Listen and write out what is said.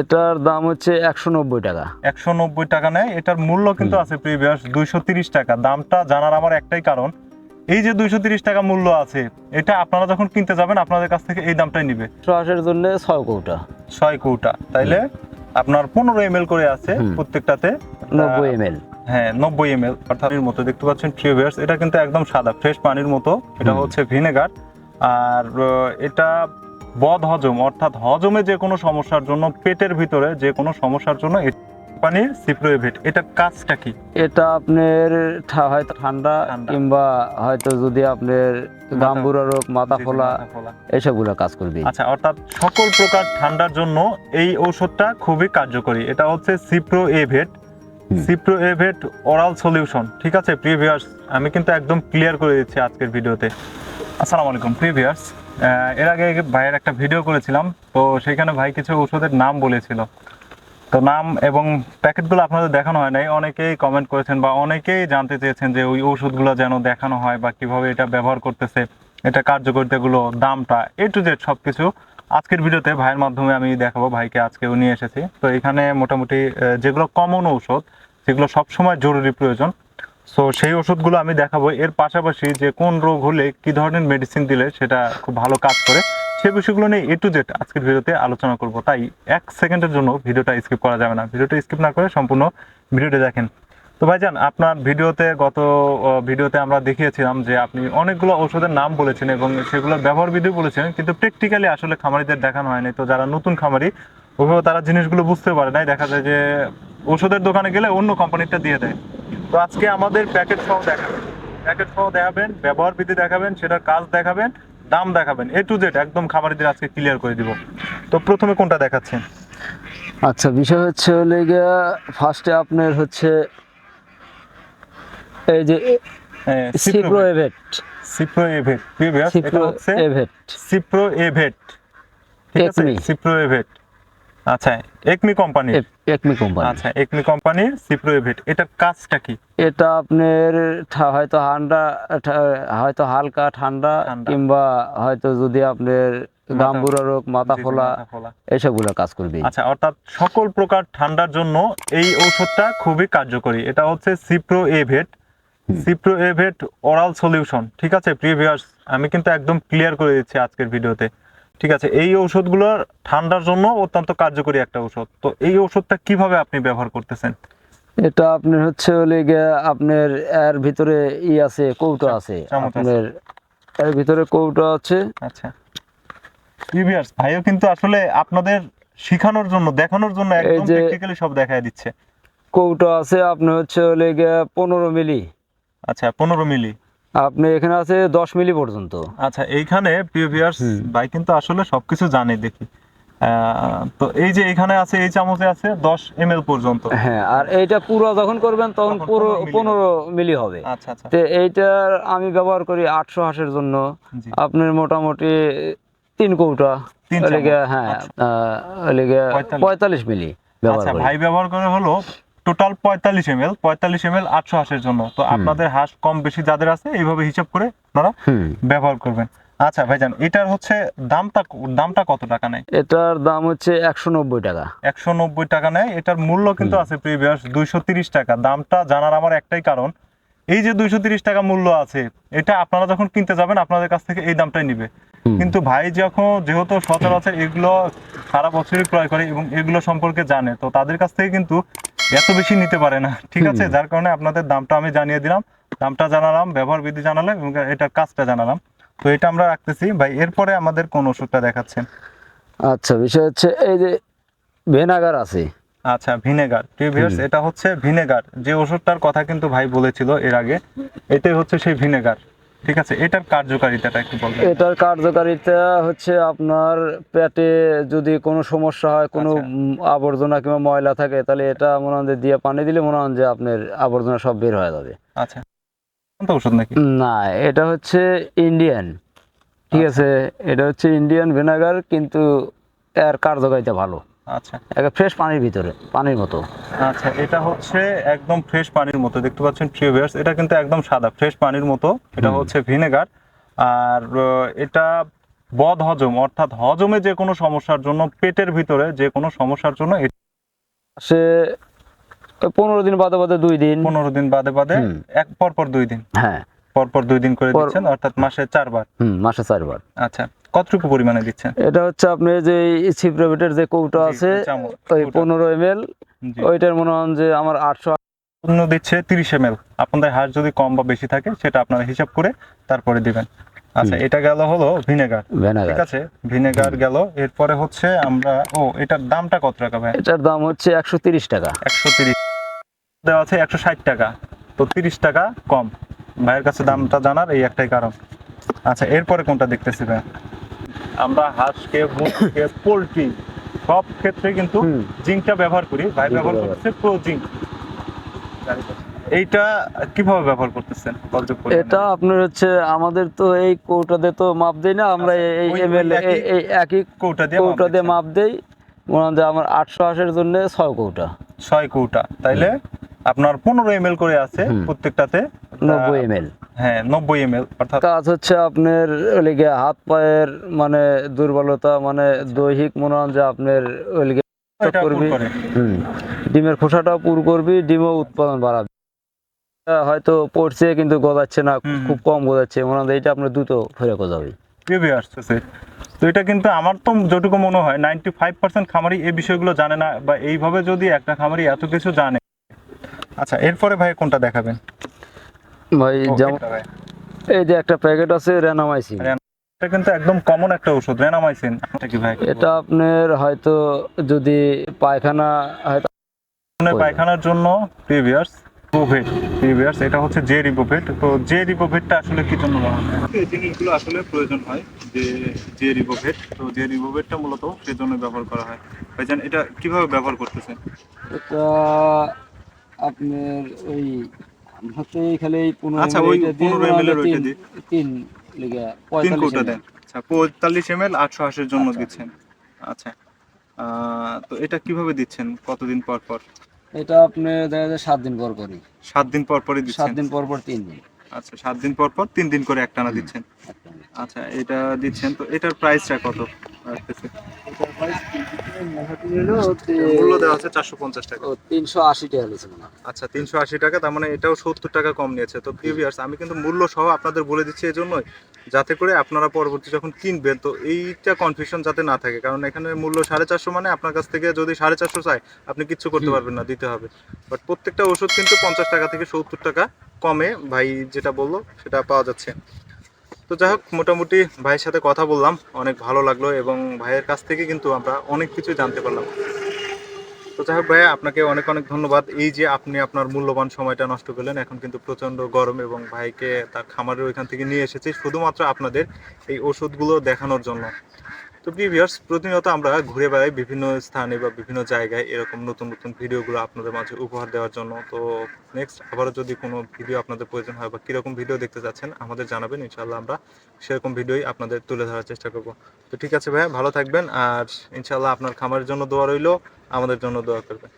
এটার দাম হচ্ছে একশো নব্বই টাকা। একশো নব্বই টাকা নেয়। এটার মূল্য কিন্তু আছে প্রিভিয়াস দুইশো তিরিশ টাকা। দামটা জানার আমার একটাই কারণ এই যে দুইশো তিরিশ টাকা মূল্য আছে এটা আপনারা যখন কিনতে যাবেন আপনাদের কাছ থেকে এই দামটাই নিবে। শ্বাসের জন্য ছয় কৌটা। ছয় কৌটা। তাইলে আপনার পনেরো এম করে আছে প্রত্যেকটাতে। নব্বই এম হ্যাঁ নব্বই এম এল। অর্থাৎ মতো। দেখতে পাচ্ছেন প্রিভিয়াস এটা কিন্তু একদম সাদা ফ্রেশ পানির মতো। এটা হচ্ছে ভিনেগার। আর এটা বদ হজম অর্থাৎ হজমে যে কোনো সমস্যার জন্য পেটের ভিতরে যে কোনো সমস্যার জন্য এই পানির সিপ্রোএভেট। এটার কাজটা কি? এটা আপনার হয়তো ঠান্ডা। কিংবা হয়তো যদি আপনার গাম্বুরা রোগ মাথা ফোলা এসবগুলো কাজ করবে আচ্ছা অর্থাৎ সকল প্রকার ঠান্ডার জন্য এই ঔষধটা খুবই কার্যকরী। এটা হচ্ছে Cipro Yvette Cipro Yvette oral solution ঠিক আছে প্রিভিয়াস আমি কিন্তু একদম ক্লিয়ার করে দিচ্ছি আজকের ভিডিওতে। আসসালামু আলাইকুম প্রিভিয়াস এর আগে ভাইয়ের একটা ভিডিও করেছিলাম, তো সেখানে ভাই কিছু ওষুধের নাম বলেছিল। তো নাম এবং প্যাকেটগুলো আপনাদের দেখানো হয় নাই, অনেকেই কমেন্ট করেছেন বা অনেকেই জানতে চেয়েছেন যে ওই ওষুধগুলো যেন দেখানো হয় বা কীভাবে এটা ব্যবহার করতেছে, এটা কার্যকরিতাগুলো দামটা এ টু জেড সব কিছু আজকের ভিডিওতে ভাইয়ের মাধ্যমে আমি দেখাবো, ভাইকে আজকেও নিয়ে এসেছি। তো এখানে মোটামুটি যেগুলো কমন ঔষধ যেগুলো সবসময় জরুরি প্রয়োজন। সো সেই ওষুধগুলো আমি দেখাবো। এর পাশাপাশি যে কোন রোগ হলে কি ধরনের মেডিসিন দিলে সেটা খুব ভালো কাজ করে, সে বিষয়গুলো নিয়ে এ টু জেড আজকের ভিডিওতে আলোচনা করব। তাই এক সেকেন্ডের জন্য ভিডিওটা স্কিপ করা যাবে না। ভিডিওটা স্কিপ না করে সম্পূর্ণ ভিডিওটা দেখেন। তো ভাইজান, আপনার ভিডিওতে গত ভিডিওতে আমরা দেখিয়েছিলাম যে আপনি অনেকগুলো ওষুধের নাম বলেছেন এবং সেগুলোর ব্যবহার বিধি বলেছেন, কিন্তু প্র্যাকটিক্যালি আসলে খামারিদের দেখানো হয়নি। তো যারা নতুন খামারি, ওভাবে তারা জিনিসগুলো বুঝতে পারে নাই। দেখা যায় যে ওষুধের দোকানে গেলে অন্য কোম্পানিটা দিয়ে দেয়। তো আজকে আমাদের প্যাকেট সহ দেখাবেন। প্যাকেট সহ দেখাবেন ব্যবহার বিধি দেখাবেন সেটার কাজ দেখাবেন দাম দেখাবেন এ টু জেড একদম খামারিদের আজকে ক্লিয়ার করে দিব। তো প্রথমে কোনটা দেখাচ্ছেন? আচ্ছা বিষয় হচ্ছে হলে গিয়া ফার্স্টে আপনার হচ্ছে এই যে Cipro Yvette Cipro Yvette Cipro হচ্ছে এভেট সিপ্রো এভেট ঠিক আছে? সিপ্রো এভেট আচ্ছা একমি কোম্পানি? একমি কোম্পানি। আচ্ছা একমি কোম্পানির সিপ্রো এভেট এটার কাজটা কি? এটা আপনার হয়তো ঠান্ডা হয়তো হালকা ঠান্ডা। কিংবা হয়তো যদি আপনার গাম্বুরা রোগ মাথা ফোলা। এসবগুলো কাজ করবে। আচ্ছা অর্থাৎ সকল প্রকার ঠান্ডার জন্য এই ঔষধটা খুবই কার্যকরী। এটা হচ্ছে Cipro Yvette Cipro Yvette oral solution ঠিক আছে প্রিভিয়াস আমি কিন্তু একদম ক্লিয়ার করে দিচ্ছি আজকের ভিডিওতে ঠিক আছে এই ঔষধগুলো ঠান্ডার জন্য অত্যন্ত কার্যকরী একটা ঔষধ। তো এই ঔষধটা কীভাবে আপনি ব্যবহার করতেছেন? এটা আপনার হচ্ছে হলে আপনার এর ভিতরে ই আছে কৌটো আছে চামচ আছে। আপনার এর ভিতরে কৌটো আছে। আচ্ছা। প্রিভিয়াস ভাইও কিন্তু আসলে আপনাদের শেখানোর জন্য দেখানোর জন্য একদম প্র্যাকটিক্যালি সব দেখায় দিচ্ছে। কৌটো আছে আপনার হচ্ছে হলে গিয়ে পনেরো মিলি। আচ্ছা পনেরো মিলি। আপনি এখানে আছে দশ মিলি পর্যন্ত। আচ্ছা এইখানে প্রিভিয়াস হুম। ভাই কিন্তু আসলে সবকিছু জানে দেখি। তো এই যে এখানে আছে এই চামচে আছে দশ এম পর্যন্ত। হ্যাঁ আর এইটা পুরো যখন করবেন তখন পুরো 15 মিলি হবে। আচ্ছা আচ্ছা। তো এইটার আমি ব্যবহার করি আটশো হাঁসের জন্য। আপনার মোটামুটি তিন কৌটা তিন ওলিগে হ্যাঁ আচ্ছা। আহ, ওলিগে 45 পঁয়তাল্লিশ। মিলি আচ্ছা ভাই ব্যবহার করে হলো টোটাল পঁয়তাল্লিশ এম এল পঁয়তাল্লিশ এম এল আটশো হাঁসের জন্য। তো আপনাদের হাঁস কম বেশি যাদের আছে এইভাবে হিসাব করে আপনারা ব্যবহার করবেন। আচ্ছা ভাইজান এটার হচ্ছে দামটা দামটা কত টাকা নেয়? এটার দাম হচ্ছে একশো নব্বই টাকা। একশো নব্বই টাকা নেয়। এটার মূল্য কিন্তু আছে প্রিভিয়াস দুইশো তিরিশ টাকা। দামটা জানার আমার একটাই কারণ এই যে দুইশো তিরিশ টাকা মূল্য আছে এটা আপনারা যখন কিনতে যাবেন আপনাদের কাছ থেকে এই দামটাই নিবে। কিন্তু ভাই যখন যেহেতু সচরাচর এগুলো সারা বছরই ক্রয় করে এবং এগুলো সম্পর্কে জানে তো তাদের কাছ থেকে কিন্তু এত বেশি নিতে পারে না। ঠিক আছে? যার কারণে আপনাদের দামটা আমি জানিয়ে দিলাম। দামটা জানালাম ব্যবহার বিধি জানালাম এবং এটার কাজটা জানালাম। তো এটা আমরা রাখতেছি। ভাই এরপরে আমাদের কোন ওষুধটা দেখাচ্ছেন? আচ্ছা বিষয় হচ্ছে এই যে ভেনাগার আছে। আচ্ছা ভিনেগার। প্রিভিয়াস। এটা হচ্ছে ভিনেগার। যে ওষুধটার কথা কিন্তু ভাই বলেছিল এর আগে এটাই হচ্ছে সেই ভিনেগার। ঠিক আছে এটার কার্যকারিতাটা একটু বলবেন। এটার কার্যকারিতা হচ্ছে আপনার পেটে যদি কোনো সমস্যা হয় কোনো আচ্ছা। আবর্জনা কিংবা ময়লা থাকে তাহলে এটা মনে হয় যে দিয়ে পানি দিলে মনে হয় যে আপনার আবর্জনা সব বের হয়ে যাবে। আচ্ছা। ওষুধ নাকি? না এটা হচ্ছে ইন্ডিয়ান ঠিক আছে? এটা হচ্ছে ইন্ডিয়ান ভিনেগার কিন্তু এর কার্যকারিতা ভালো। আচ্ছা। ফ্রেশ পানির ভিতরে পানির মতো। আচ্ছা এটা হচ্ছে একদম ফ্রেশ পানির মতো। দেখতে পাচ্ছেন এটা কিন্তু একদম সাদা ফ্রেশ পানির মতো। এটা হচ্ছে ভিনেগার আর এটা বদ হজম অর্থাৎ হজমে যে কোনো সমস্যার জন্য পেটের ভিতরে যে কোনো সমস্যার জন্য সে পনেরো দিন বাদে বাদে দুই দিন। পনেরো দিন বাদে বাদে এক পর পর দুই দিন। হ্যাঁ। পর পর দুই দিন করে দিচ্ছেন অর্থাৎ মাসে চারবার। হুম মাসে চারবার। আচ্ছা। কতটুকু পরিমাণে দিচ্ছেন? এটা হচ্ছে আপনি যে ছিপ্রাবেটের যে কৌটা আছে ওই পনেরো এম এল ওইটার মনে হন যে আমার আটশো অন্য দিচ্ছে তিরিশ এম এল। আপনাদের হার যদি কম বা বেশি থাকে সেটা আপনারা হিসাব করে তারপরে দিবেন। আচ্ছা এটা গেল হলো ভিনেগার। ঠিক আছে ভিনেগার গেল। এরপরে হচ্ছে আমরা ও এটার দামটা কত টাকা ভাই? এটার দাম হচ্ছে একশো তিরিশ টাকা। একশো তিরিশ। দেওয়া আছে একশো ষাট টাকা। তো তিরিশ টাকা কম। ভাইয়ের কাছে দামটা জানার এই একটাই কারণ। আচ্ছা এরপরে কোনটা দেখতেছি ভাই? আমরা হাঁসকে মুরগিকে পোলট্রি সব ক্ষেত্রে কিন্তু জিঙ্কটা ব্যবহার করি। ভাই ব্যবহার। করতেছে প্রো জিঙ্ক এইটা কীভাবে ব্যবহার করতেছেন? এটা আপনার হচ্ছে আমাদের তো এই কৌটাতে তো মাপ দেই না আমরা আচ্ছা, এই ওই- এম এল ওই এই একই কৌটা দিয়ে কৌটা দিয়ে মাপ দেই। মনে হয় আমার আটশো আশের জন্য ছয় কৌটা। ছয় কৌটা। তাইলে আপনার পনেরো এম করে আছে প্রত্যেকটাতে। নব্বই এম হ্যাঁ নব্বই এম অর্থাৎ কাজ হচ্ছে আপনার ওইলিগে হাত পায়ের মানে দুর্বলতা মানে দৈহিক মনে হয় যে আপনার ওইলিগে এটা করবি ডিমের খোসাটাও পুর করবি ডিমও উৎপাদন বাড়াবে। হয়তো পড়ছে কিন্তু গজাচ্ছে না খুব কম গজাচ্ছে মনে হয় যে এইটা আপনার দ্রুত ফেরে গজাবে প্রিভিউ আসতেছে। তো এটা কিন্তু আমার তো যেটুকু মনে হয় নাইনটি ফাইভ পার্সেন্ট খামারি এই বিষয়গুলো জানে না বা এইভাবে যদি একটা খামারি এত কিছু জানে। আচ্ছা এরপরে ভাই কোনটা দেখাবেন? ভাই যেমন ভাই। এই যে একটা প্যাকেট আছে রেনামাইসিন। এটা কিন্তু একদম কমন একটা ওষুধ রেনামাইসিন। এটা কি ভাই? এটা আপনার হয়তো যদি পায়খানা হয়তো ওই। পায়খানার জন্য প্রিভিয়াস রিবোভেট প্রিভিয়াস এটা হচ্ছে যে রিবোভেট তো যে রিবোভেটটা আসলে কি জন্য বলা হয়? এই জিনিসগুলো আসলে প্রয়োজন হয় যে যে রিবোভেট তো যে রিবোভেটটা মূলত সেজন্য ব্যবহার করা হয়। ভাইজান এটা কীভাবে ব্যবহার করতেছেন? এটা আপনার ওই হচ্ছে খালি এই আচ্ছা, ওই দিয়ে 15 ml এর ওইটা দিয়ে। তিন লিগা তিন পঁয়তাল্লিশ কৌটা দেন। আচ্ছা পঁয়তাল্লিশ এম এল আটশো আশির জন্য আচ্ছা। দিচ্ছেন। আচ্ছা আহ, তো এটা কীভাবে দিচ্ছেন? কতদিন পর পর? এটা আপনি দেখা যায় সাত দিন পর পরই। সাত দিন পর পরই সাত দিন পর পর তিন দিন। আচ্ছা সাত দিন পর পর তিন দিন করে একটানা। দিচ্ছেন। আচ্ছা এটা দিচ্ছেন তো এটার প্রাইসটা কত? আসতেছে? মূল্য দেওয়া আছে চারশো পঞ্চাশ টাকা। তিনশো আশি টাকা লিখছে আচ্ছা তিনশো আশি টাকা তার মানে এটাও সত্তর টাকা কম নিয়েছে। তো প্রিভিয়ার্স আমি কিন্তু মূল্য সহ আপনাদের বলে দিচ্ছি এই জন্যই যাতে করে আপনারা পরবর্তী যখন কিনবেন তো এইটা কনফিউশন যাতে না থাকে। কারণ এখানে মূল্য সাড়ে চারশো মানে আপনার কাছ থেকে যদি সাড়ে চারশো চায় আপনি কিচ্ছু করতে পারবেন না দিতে হবে। বাট প্রত্যেকটা ওষুধ কিন্তু পঞ্চাশ টাকা থেকে সত্তর টাকা কমে ভাই যেটা বলল সেটা পাওয়া যাচ্ছে। তো যাই হোক, মোটামুটি ভাইয়ের সাথে কথা বললাম, অনেক ভালো লাগল এবং ভাইয়ের কাছ থেকে কিন্তু আমরা অনেক কিছু জানতে পারলাম। তো যাই হোক ভাইয়া, আপনাকে অনেক অনেক ধন্যবাদ। এই যে আপনি আপনার মূল্যবান সময়টা নষ্ট করলেন, এখন কিন্তু প্রচণ্ড গরম এবং ভাইকে তার খামারের ওইখান থেকে নিয়ে এসেছি, শুধুমাত্র আপনাদের এই ওষুধগুলো দেখানোর জন্য। তো প্রিভিয়ার্স প্রতিনিয়ত আমরা ঘুরে বেড়াই বিভিন্ন স্থানে বা বিভিন্ন জায়গায় এরকম নতুন নতুন ভিডিওগুলো আপনাদের মাঝে উপহার দেওয়ার জন্য। তো নেক্সট আবারও যদি কোনো ভিডিও আপনাদের প্রয়োজন হয় বা কীরকম ভিডিও দেখতে চাচ্ছেন আমাদের জানাবেন ইনশাল্লাহ আমরা সেরকম ভিডিওই আপনাদের তুলে ধরার চেষ্টা করব। তো ঠিক আছে ভাইয়া, ভালো থাকবেন আর ইনশাল্লাহ আপনার খামারের জন্য দোয়া রইল, আমাদের জন্য দোয়া করবেন।